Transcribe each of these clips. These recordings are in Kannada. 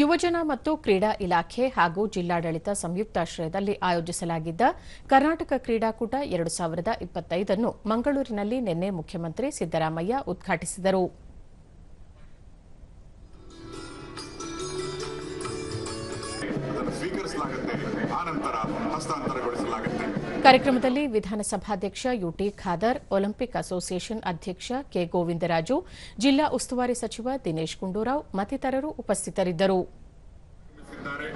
ಯುವಜನ ಮತ್ತು ಕ್ರೀಡಾ ಇಲಾಖೆ ಹಾಗೂ ಜಿಲ್ಲಾಡಳಿತ ಸಂಯುಕ್ತಾಶ್ರಯದಲ್ಲಿ ಆಯೋಜಿಸಲಾಗಿದ್ದ ಕರ್ನಾಟಕ ಕ್ರೀಡಾಕೂಟ ಎರಡು ಸಾವಿರದ ಇಪ್ಪತ್ತೈದನ್ನು ಮಂಗಳೂರಿನಲ್ಲಿ ನಿನ್ನೆ ಮುಖ್ಯಮಂತ್ರಿ ಸಿದ್ದರಾಮಯ್ಯ ಉದ್ಘಾಟಿಸಿದರು. ಕಾರ್ಯಕ್ರಮದಲ್ಲಿ ವಿಧಾನಸಭಾಧ್ಯಕ್ಷ ಯುಟಿ ಖಾದರ್ ಒಲಿಂಪಿಕ್ ಅಸೋಸಿಯೇಷನ್ ಅಧ್ಯಕ್ಷ ಕೆ ಗೋವಿಂದರಾಜು ಜಿಲ್ಲಾ ಉಸ್ತುವಾರಿ ಸಚಿವ ದಿನೇಶ್ ಗುಂಡೂರಾವ್ ಮತ್ತಿತರರು ಉಪಸ್ಥಿತರಿದ್ದರು ಇದ್ದಾರೆ.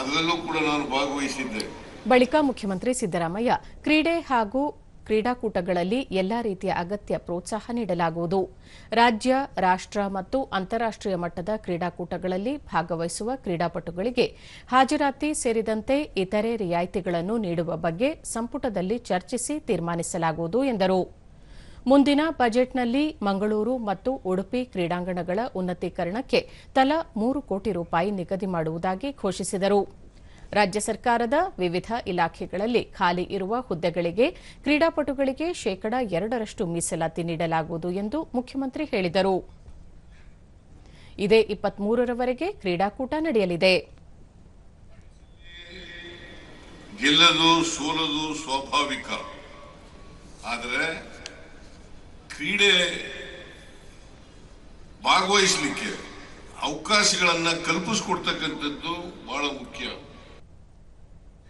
ಅದರಲ್ಲೂ ಕೂಡ ನಾನು ಭಾಗವಹಿಸಿದ್ದೆ ಬಳಿಕ ಮುಖ್ಯಮಂತ್ರಿ ಸಿದ್ದರಾಮಯ್ಯ ಕ್ರೀಡೆ ಹಾಗೂ ಕ್ರೀಡಾಕೂಟಗಳಲ್ಲಿ ಎಲ್ಲಾ ರೀತಿಯ ಅಗತ್ಯ ಪ್ರೋತ್ಸಾಹ ನೀಡಲಾಗುವುದು. ರಾಜ್ಯ, ರಾಷ್ಟ್ರ ಮತ್ತು ಅಂತಾರಾಷ್ಟೀಯ ಮಟ್ಟದ ಕ್ರೀಡಾಕೂಟಗಳಲ್ಲಿ ಭಾಗವಹಿಸುವ ಕ್ರೀಡಾಪಟುಗಳಿಗೆ ಹಾಜರಾತಿ ಸೇರಿದಂತೆ ಇತರೆ ರಿಯಾಯಿತಿಗಳನ್ನು ನೀಡುವ ಬಗ್ಗೆ ಸಂಪುಟದಲ್ಲಿ ಚರ್ಚಿಸಿ ತೀರ್ಮಾನಿಸಲಾಗುವುದು ಎಂದರು. ಮುಂದಿನ ಬಜೆಟ್ನಲ್ಲಿ ಮಂಗಳೂರು ಮತ್ತು ಉಡುಪಿ ಕ್ರೀಡಾಂಗಣಗಳ ಉನ್ನತೀಕರಣಕ್ಕೆ ತಲಾ ಮೂರು ಕೋಟಿ ರೂಪಾಯಿ ನಿಗದಿ ಮಾಡುವುದಾಗಿ ಘೋಷಿಸಿದರು. ರಾಜ್ಯ ಸರ್ಕಾರದ ವಿವಿಧ ಇಲಾಖೆಗಳಲ್ಲಿ ಖಾಲಿ ಇರುವ ಹುದ್ದೆಗಳಿಗೆ ಕ್ರೀಡಾಪಟುಗಳಿಗೆ ಶೇಕಡ ಎರಡರಷ್ಟು ಮೀಸಲಾತಿ ನೀಡಲಾಗುವುದು ಎಂದು ಮುಖ್ಯಮಂತ್ರಿ ಹೇಳಿದರು. ಇದೇ ಇಪ್ಪತ್ಮೂರರವರೆಗೆ ಕ್ರೀಡಾಕೂಟ ನಡೆಯಲಿದೆ. ಗೆಲ್ಲದು, ಸೋಲದು ಸ್ವಾಭಾವಿಕ. ಆದರೆ ಕ್ರೀಡೆ ಭಾಗವಹಿಸಲಿಕ್ಕೆ ಅವಕಾಶಗಳನ್ನು ಕಲ್ಪಿಸ್ಕೊಡ್ತಕ್ಕಂಥದ್ದು ಬಹಳ ಮುಖ್ಯ.